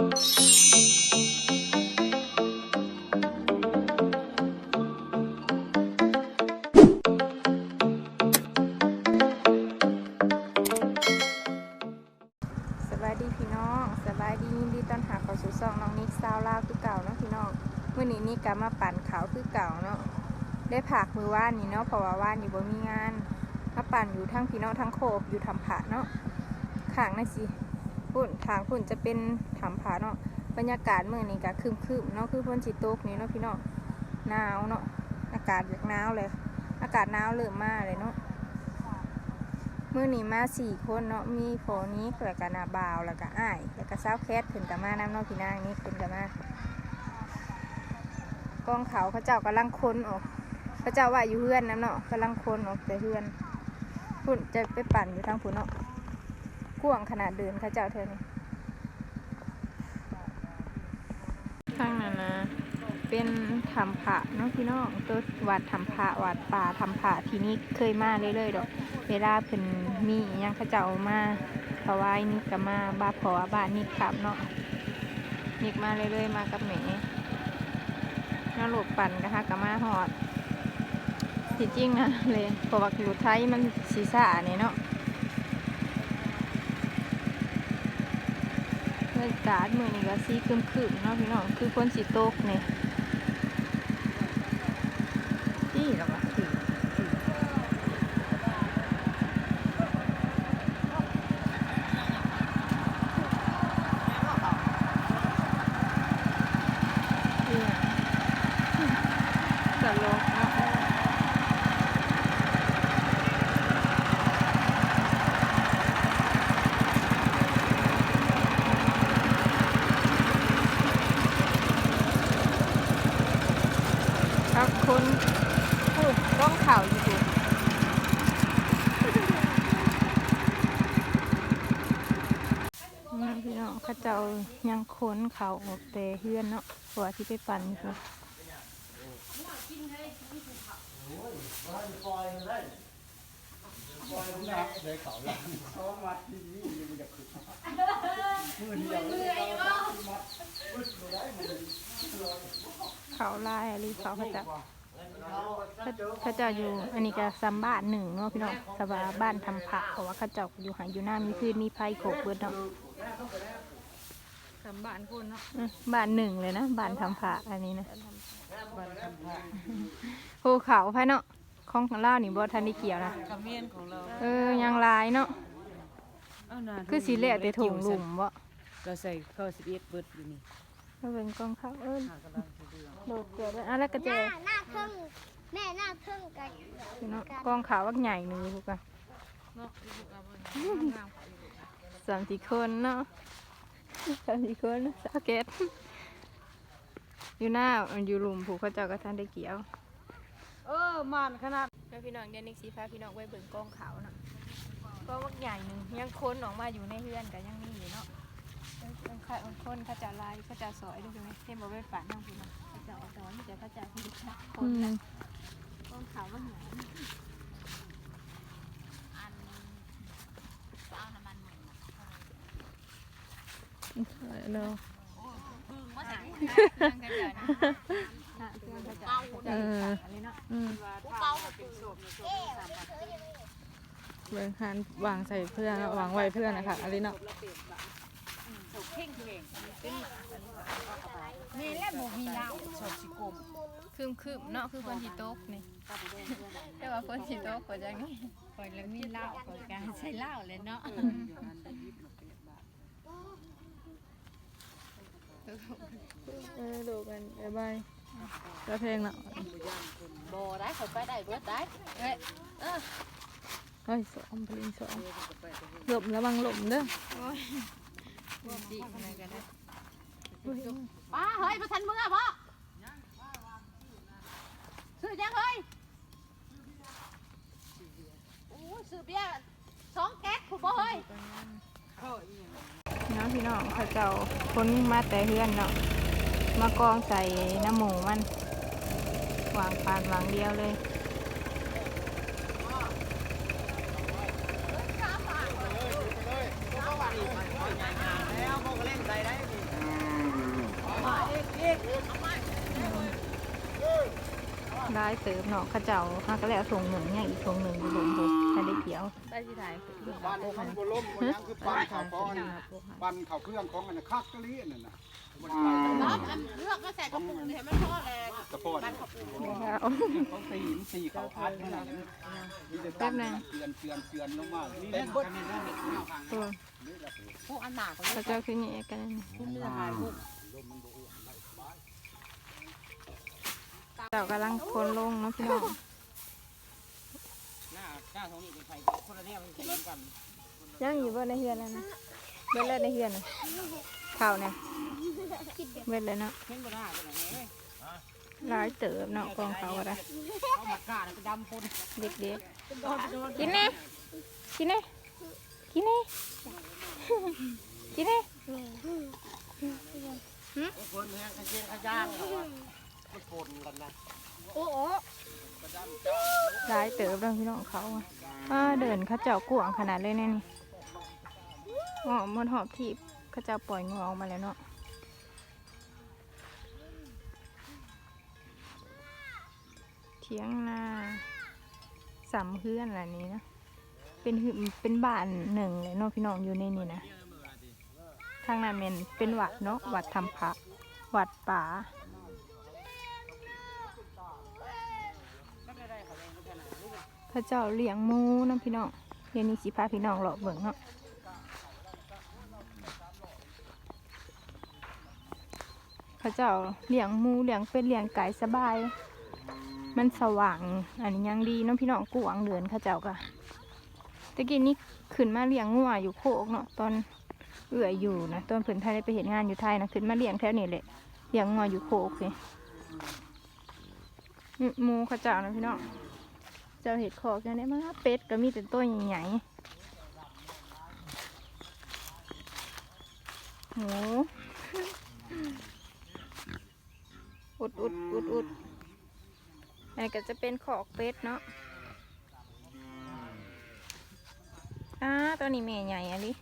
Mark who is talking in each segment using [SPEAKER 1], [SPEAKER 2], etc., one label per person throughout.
[SPEAKER 1] สบายดีพี่น้องสบายดีดีตอนรับเข้าสู่ซองน้องนิกซาวลาวคือเก่าเนาะพี่น้องเมื่อนี้นี่กลับมาปั่นเขาวคือเก่าเนาะได้ผักมือว่านนี่เนาะเพราะว่าว่านอยู่บ่มีงานมาปั่นอยู่ทั้งพี่น้องทั้งโคบอยู่ทำผาเนาะข้างนั่นสิ พุ่นทางพุ่นจะเป็นทำผาเนาะบรรยากาศเมื่อนี้ก็ครึมๆเนาะคือพ่นสิตกนี่เนาะพี่เน้องหนาวเนาะอากาศอยากหนาวเลย อากาศหนาวเริ่มมาเลยเนาะเมื่อนี้มาสี่คนเนาะมีโฟนี้แล้วก็นาบาวแล้วก็อ้ายแล้วก็สาวแคทขึ้นกับมาน้ำเนอกพี่นางนี่ขึ้นกับมากองเขาเขาเจ้ากำลังค้นออกเขาเจ้าว่าอยู่เฮือนน้ำเนาะกำลังค้นออกแต่เฮือนพุ่นจะไปปั่นอยู่ทางพุ่นเนาะ กว้างขนาดเดินเขาเจ้าเธอนี่ข้างนั้นนะเป็นทำผะเนาะพี่น้องตัววัดทำผะวัดป่าทำผะที่นี่เคยมาเรื่อยๆดอก เวลาเพิ่นมีอิหยังเขาเจ้ามาถวายนิกก็มาบ้าพอบ้านนิกขับเนาะนิกมาเรื่อยๆมากับแหมน่าหลบปั่นกะฮะก็มาหอดที่จริงนะเลยเพราะว่าอยู่ไทยมันสีสาเนี่ยเนาะ บรรยากาศมือนี้ก็สีครึมๆเนาะพี่น้องคือฝนสีตกเนี่ยนี่หรอวะถือ เนี่ยตลกเนาะ คนพูดต้องข่าวอยู่พี่น้องเขาเจ้ายังค้นเขาออกแต่เฮือนเนาะหัวที่ไปปั่นอยู่เขาลายอะไรเขาเขาจะเขา เขาจะอยู่อันนี้ก็ซ้ำบ้านหนึ่งเนาะพี่น้องแต่ว่าบ้านทำผักเพราะว่าเขาเจ้าอยู่หาอยู่หน้ามีพืชมีไผ่โขกเบิดเนาะ
[SPEAKER 2] สำบานคนเนาะ
[SPEAKER 1] อืมบ้านหนึ่งเลยนะบ้านทำผักอันนี้นะ
[SPEAKER 2] บ้านทำผ้า
[SPEAKER 1] ภูเขาไผ่เนาะของของล่าวนี่บ่ทันได้เกี่ยวนะ
[SPEAKER 2] กระเมียนของเรา
[SPEAKER 1] เออยังลายเนาะ
[SPEAKER 2] เอาหน้า
[SPEAKER 1] คือสีเหละแต่ถุงหลุมบ่
[SPEAKER 2] ก็ใส่ข้าวสิบเอ็ดเบิดอยู่นี่
[SPEAKER 1] ก็เป็นกองข้าวเออ
[SPEAKER 2] หากำลัง จะเดือด
[SPEAKER 1] โดดเกิดอะแล้วก็
[SPEAKER 3] ห
[SPEAKER 1] เจ
[SPEAKER 3] น้าหน้าครึ่งแม่หน้าครึ่งกัน
[SPEAKER 1] พี่น้องกองขาววักใหญ่หนึ่งพวกกัน
[SPEAKER 2] เนาะที่พวกเราเบิ่งงามๆอยู่
[SPEAKER 1] สามสี่คนเนาะสามสี่คนสาวเกตอยู่หน้าอยู่หลุมผูกเขาเจ้าก็ท่านได้เกี่ยว
[SPEAKER 2] เออมันขนาด
[SPEAKER 1] แล้วพี่น้องเดยวนิกสีฟ้าพี่น้องไว้เบิ่งกองขาวเนาะก็วักใหญ่หนึ่งยังค้นออกมาอยู่ในเฮือนกันยังมีอยู่เนาะยังค่ะคนเขาจะลายเขาจะสอยด้วยใช่ไหมเห็นบอกไว้ฝันน้องพี่น้อง เขาจะเอาสอนแต่เขาจะพิจารคนนะกองขาววักใหญ่เนาะเอออืมเบิ่งหันวางใส่เพื่อนวางไว้เพื่อนนะคะอะไรเนาะ
[SPEAKER 2] มีและบ่มีเหล้าชอบสิกลม
[SPEAKER 1] คืมคืมเนาะคือคนสีโต๊กนี่แต่ว่าคนสีโต๊กกว่าจังนี่
[SPEAKER 4] คอยแล้วมีเหล้าคอยการใช้เหล้าเลยเนาะ
[SPEAKER 1] เออดูกันบ๊ายบายก็เพลงเนาะ
[SPEAKER 4] บ่ได้คอยไปได้เบิดได้เอ้ย
[SPEAKER 1] เฮ้ยสอมเพลงสอมหลบระวังหลบเด้อ
[SPEAKER 4] จีอะไรกันนะ
[SPEAKER 1] อุ้ย
[SPEAKER 4] ป้าเฮ้ยมาทันมึงอะบ่ซื้อยังเฮ้ยโอ้ยซื้อเบียร์สองแก๊สถูกบ่เฮ้ย
[SPEAKER 1] เนาะพี่น้องเขาเจ้าคนมาแต่เฮือนเนาะมากองใส่น้ำหมูมันวางปานวางเดียวเลย ได้เติบเนาะเข้าเจ้าห้าก็แล้วทงหนึ่งเนี่ยอีกทงหนึ่งอยู่บนบนถ้าได้เกี่ยว
[SPEAKER 2] ได้ที่ถ่ายคือ
[SPEAKER 5] บ้านเขาบ่ล้มบ่ยังคือปั้นเขาก้อนปั้นเขาเครื่องของอันนั้นคักกะลีอันนั้นน่ะมันไป
[SPEAKER 4] รอบอันเลือกก็ใส่กระปุกเห็นมันทอดแรง
[SPEAKER 5] ตะโพน
[SPEAKER 1] แล้ว
[SPEAKER 5] ต้องตีนตีเขาอัดนั่นน่ะมีแต่ตั้งเตือนเตือนเตือนลงมาเต็มเบิด
[SPEAKER 1] ตัว
[SPEAKER 4] พวกอันหนาก็
[SPEAKER 1] เขาเจ้าคือเนี่ยกันนี่
[SPEAKER 2] คุณไม่ได้ถ่ายพวก
[SPEAKER 1] เจ้ากำลังคนลงเนาะพี่น้อง
[SPEAKER 2] หน้าหน้าทองนี่เป็นไฟคนละแนวเป็นสีกัน
[SPEAKER 1] ยังอยู่บนในเฮือนนั่นนะเบิดเลยในเฮือนน่ะข้าวเนี่ยเบิดเลยเนาะ
[SPEAKER 2] เห็นบนหน้าเป็นไงเว้ย
[SPEAKER 1] หลายเติบเนาะกองเขาก็ได้
[SPEAKER 2] เขาหมัดกาแล้วก็ดำปน
[SPEAKER 1] เด็กๆกินแน่กินแน่กินแน่กินแน่
[SPEAKER 2] คนแห้งขยี้ขย่าง มันปนกันนะ
[SPEAKER 3] โอ้โห
[SPEAKER 1] หลายเติบเรื่องพี่น้องเขาอะอ่าเดินเขาเจ้ากวางขนาดเลยเนี่ยนี่อ๋อมันหอบทีบเขาเจ้าปล่อยงูออกมาแล้วเนาะเทียงนาสามเพื่อนอะไรนี้นะเป็นหึเป็นบ้านหนึ่งเลยเนาะพี่น้องอยู่ในนี่นะทางนั้นเป็นเป็นวัดเนาะวัดทำพระวัดป่า พระเจ้าเลี้ยงมูน้ำพี่น้องเดี๋ยวนี้สิพาพี่น้องเลาะเบิ่งเนาะพระเจ้าเลี้ยงมูเลี้ยงเป็ดเลี้ยงไก่สบาย มันสว่าง อันนี้ยังดีน้องพี่น้องกวางเดินเข้าเจ้าก็ตะกี้นี้ขึ้นมาเลี้ยงงัวอยู่โคกเนาะตอนเอื่อยอยู่นะตอนเพิ่นไทยได้ไปเห็นงานอยู่ไทยนะขึ้นมาเลี้ยงแถวนี้แหละเลี้ยงงัวอยู่โคกสินี่หมูข้าเจ้านะพี่น้อง เจ้าเห็ดขอกยังได้มาเป็ดก็มีแต่ตัวใหญ่ๆหมูอุดอุดอุดอุดอันนี้ก็จะเป็นขอกเป็ดเนาะอ่าตัวนี้แม่ใหญ่อะดิ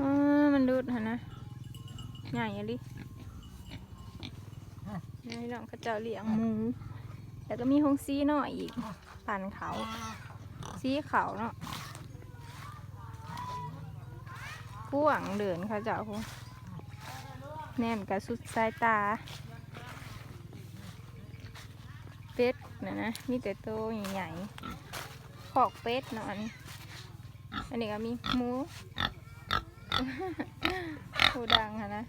[SPEAKER 1] อ่ามันดูดฮะนะใหญ่อะดิ นี่น้องเขาเจ้าเลี้ยงหมู แล้วก็มีหงซีหน่อยอีก ปันเขา ซีเขาเนาะกวงเดินเขาเจ้าพูแน่นกับสุดสายตา เป็ดนะนะ มีแต่โตวใหญ่ๆขอกเป็ดเนาะอันนี้อันนี้ก็มีหมูผู้ดังค่ะนะ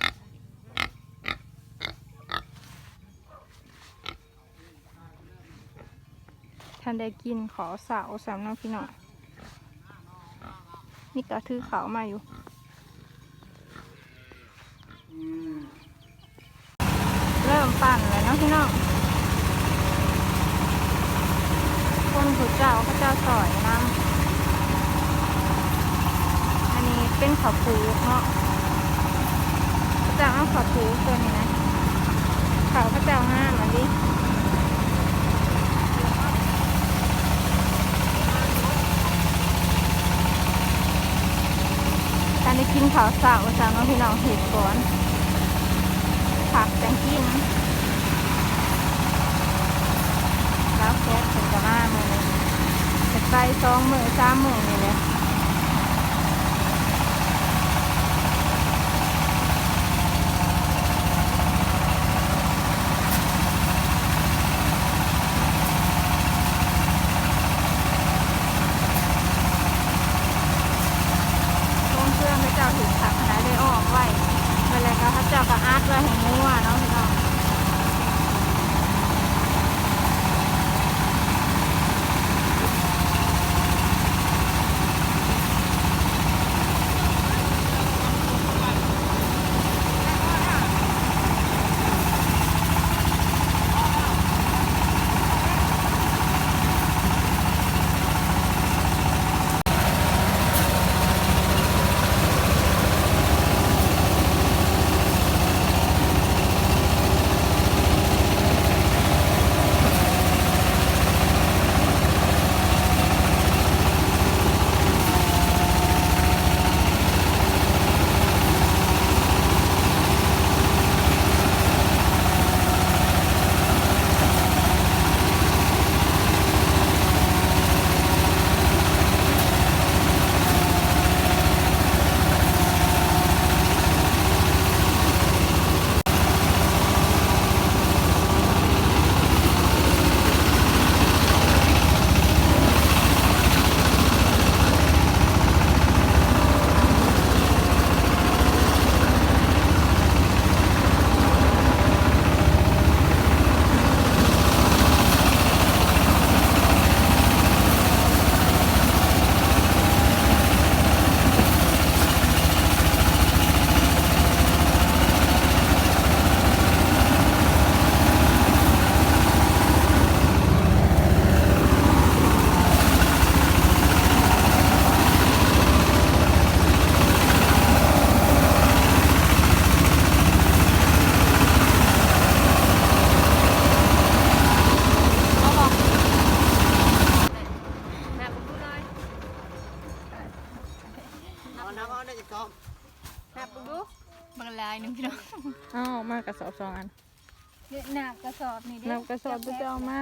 [SPEAKER 1] ท่านได้กินขอสาวสามน้องพี่น้องนี่ก็ถือเขาวมาอยู่เริ่มปั่นเลยเนาะพี่น้องคนผู้เจ้าเขาเจ้าสอยน้ำอันนี้เป็นข้าวปูเนาะพระเจ้าเอาข้าวปูตัวนี้นะขาพระเจ้าห้ามอันนี้ การได้กินข้าวสาวสาวน้องพี่น้องเห็ดก่อนผักแตงกินแล้วแก๊สเป็นกระมามือเลยจะไปสองมือสามมือนี่เลย เอาออก
[SPEAKER 6] มากระสอบสองอัน
[SPEAKER 1] เด็กหนักกระสอบนี่เด้
[SPEAKER 6] นับกระสอบตัวจะเอามา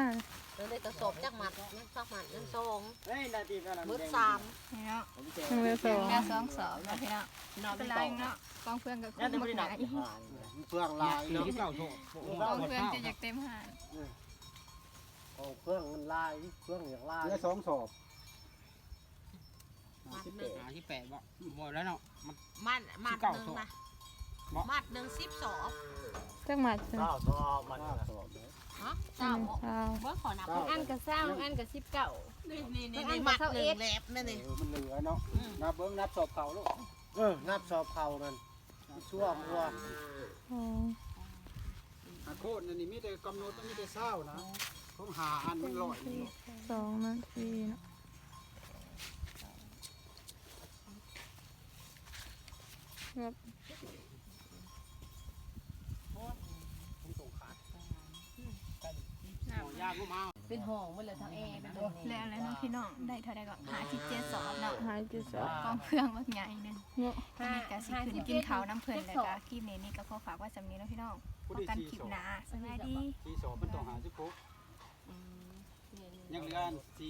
[SPEAKER 4] แล้วได้กระสอบจักหมัดยังสักหมัดยังสอง
[SPEAKER 2] เฮ้ยนาทีก็นำ
[SPEAKER 4] มืด
[SPEAKER 2] แดง
[SPEAKER 4] สาม
[SPEAKER 1] นี่เนาะ
[SPEAKER 6] หนึ่งเรือสอง
[SPEAKER 1] แค่สองสอบเนาะพี่น้อง
[SPEAKER 2] นอน
[SPEAKER 1] เป็น
[SPEAKER 2] ไม่
[SPEAKER 1] ไร
[SPEAKER 2] ต่อ
[SPEAKER 1] เนาะกองเพื่อนกับคุ
[SPEAKER 2] นั่น
[SPEAKER 1] ณ
[SPEAKER 2] จะ
[SPEAKER 1] บั
[SPEAKER 2] ไม่
[SPEAKER 1] ก
[SPEAKER 2] ได้
[SPEAKER 1] ห
[SPEAKER 2] หนั
[SPEAKER 1] นากย
[SPEAKER 5] เพื่องลายเนาะ
[SPEAKER 2] เก้าโถ
[SPEAKER 1] กองเพื่อนจะอยากเต็มหาด
[SPEAKER 2] ของเครื่องมันลายเครื่องอย่างลาย
[SPEAKER 5] เรือสองสอบ
[SPEAKER 2] หาที่แปดบ่หมดแล้วเนาะมัน
[SPEAKER 4] มัดมัด
[SPEAKER 2] เก้า
[SPEAKER 4] หนึ่ง
[SPEAKER 2] ศอก
[SPEAKER 4] นะ มัดหนึ่งสิบสอง
[SPEAKER 6] จักหมัดจ้ะ
[SPEAKER 2] เก้าสอบมัน
[SPEAKER 5] สอบ
[SPEAKER 4] ฮะ
[SPEAKER 6] อั
[SPEAKER 4] เก้าน
[SPEAKER 6] เช้า
[SPEAKER 4] ว่าขอนับ
[SPEAKER 1] อันกับเศร้าอันกับสิบเก้า
[SPEAKER 4] นี่นี่นี่นี่มัดหนึ่งแหลบนั่นนี่
[SPEAKER 5] มันเหลือเนาะนับเบิ้งนับสอบเขาลูก
[SPEAKER 2] เออนับสอบเข่ามันช่วงวัว
[SPEAKER 6] อ๋อ
[SPEAKER 5] อาโคตรนี่มีแต่กำหนดมีแต่เศร้านะต้องหาอันมันลอย
[SPEAKER 6] สองนาทีเนาะงับ
[SPEAKER 4] เป็นห้องหมดเลยทั้งแอร์เป็นห้อง
[SPEAKER 1] แล้วอะไรเนาะพี่น้องได้เท่าใดก็หาสิบเจ็ดสอบเนาะ
[SPEAKER 6] หายจุดสอง
[SPEAKER 1] กองเพื่อนบักใหญ่หนึง
[SPEAKER 6] เนาะ
[SPEAKER 1] นี่ก็สิขึ้นกินข้าวน้ำเพิ่นแล้วก็คลิปนี้นี่ก็ขอฝากไว้สำนี้เนาะพี่น้องพบกันคลิปหน้าสวัสดี
[SPEAKER 5] ที่สอบมันต้องหาสิบหกยังเหลืออันสี่